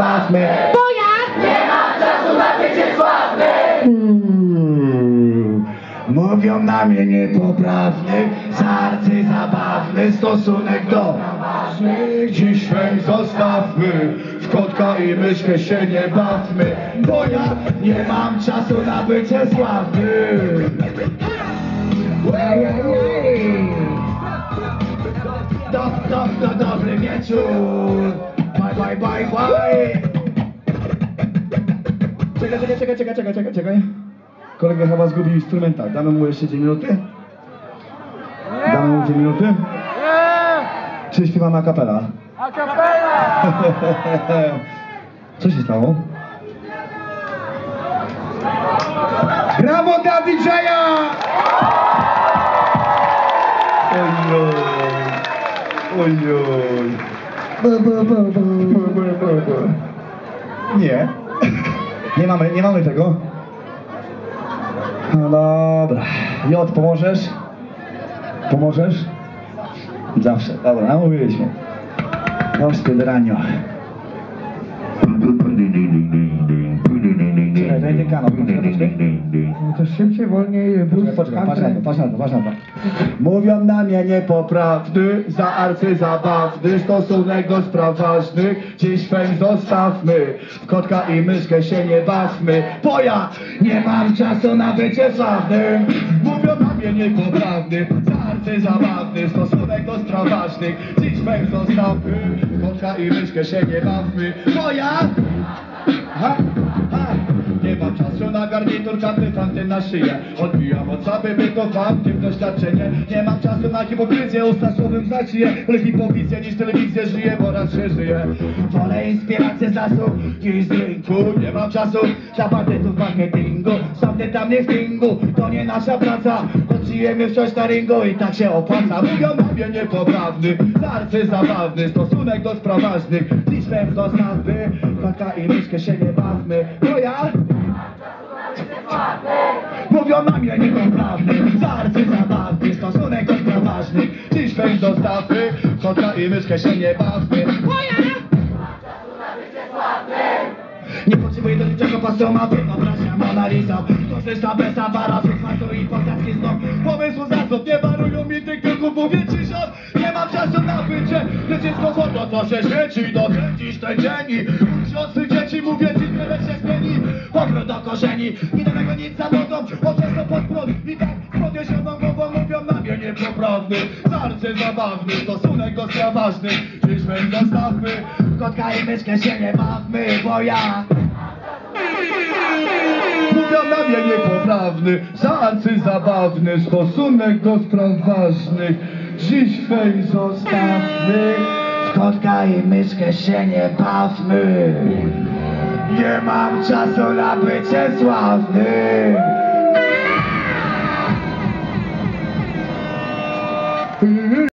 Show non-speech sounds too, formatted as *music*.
bawmy. Bo ja Mm. Mówią na mnie niepoprawny, zarcy zabawny stosunek do ważnych. Dziś fame zostawmy, w kotka i myszkę się nie bawmy, bo ja nie mam czasu na bycie. Do, do, do, dobry wieczór. Bye, bye, bye. Czekaj, czekaj, czekaj, czekaj, czekaj, czekaj, czekaj. Kolega chyba zgubił instrumental. Damy mu jeszcze 2 minuty? Damy mu 2 minuty? Czy śpiewamy a capella? A capella! *laughs* Co się stało? Brawo dla DJ-a! Ojoj, ojoj. Nie. Nie mamy, nie mamy tego. No dobra. Jot, pomożesz? Pomożesz? Zawsze. Dobra, namówiliśmy. No, spiederanio. Czekaj, daj ten kanał. poczekaj, poczekaj. To szybciej, wolniej, Poczekaj, poczekaj, patrz na to, patrz na to, patrz na to. Mówią na mnie niepoprawny, za arcy zabawny, stosunek do spraw ważnych, dziś fame zostawmy, w kotka i myszkę się nie bawmy, bo ja nie mam czasu na bycie sławnym. Mówią na mnie niepoprawny, za arcy zabawny, stosunek do spraw ważnych, dziś fame zostawmy, w kotka i myszkę się nie bawmy, bo ja... Ha, ha. Nie mam czasu na garnitur, czapy, fanty na szyję. Odbijam od sobie, by to wam doświadczenie. Nie mam czasu na hipokryzję, usta słowem znaczyję Ale hipokryzję niż telewizję żyję, bo raz się żyję Wolę inspirację z lasu z rynku Nie mam czasu dla bandytów marketingu. Stąd tam nie w tingu, to nie nasza praca. Odżyjemy wciąż na ringu i tak się opłaca. Mówią na mnie niepoprawny, zarcy zabawny Stosunek do spraw ważnych, dziś wem zostawmy Kaka i myszkę się nie bawmy, na mnie niepoprawny, zarcy zabawny Stosunek ważnych, dziś wem zostawmy Kaka i myszkę się nie bawmy, bo ja nie potrzebuję do niczego pasoma, wyobraźnia Mona Lisa. Korzysta bez aparatu, kwartu i posadzki znów Pomysł zasób, nie warują mi tych tylko ci, że Nie mam czasu na bycie, lecz dziecko złoto co się świeci Dokręcisz ten dzień i niepoprawny Zarcy zabawny, stosunek do ważnych Dziś my zostawmy, kotka i myszkę się nie bawmy, bo ja Mówią na mnie niepoprawny, zarcy zabawny, stosunek do spraw ważnych. Dziś fame zostawmy, kotka i myszkę się nie bawmy. Nie mam czasu na bycie sławnym.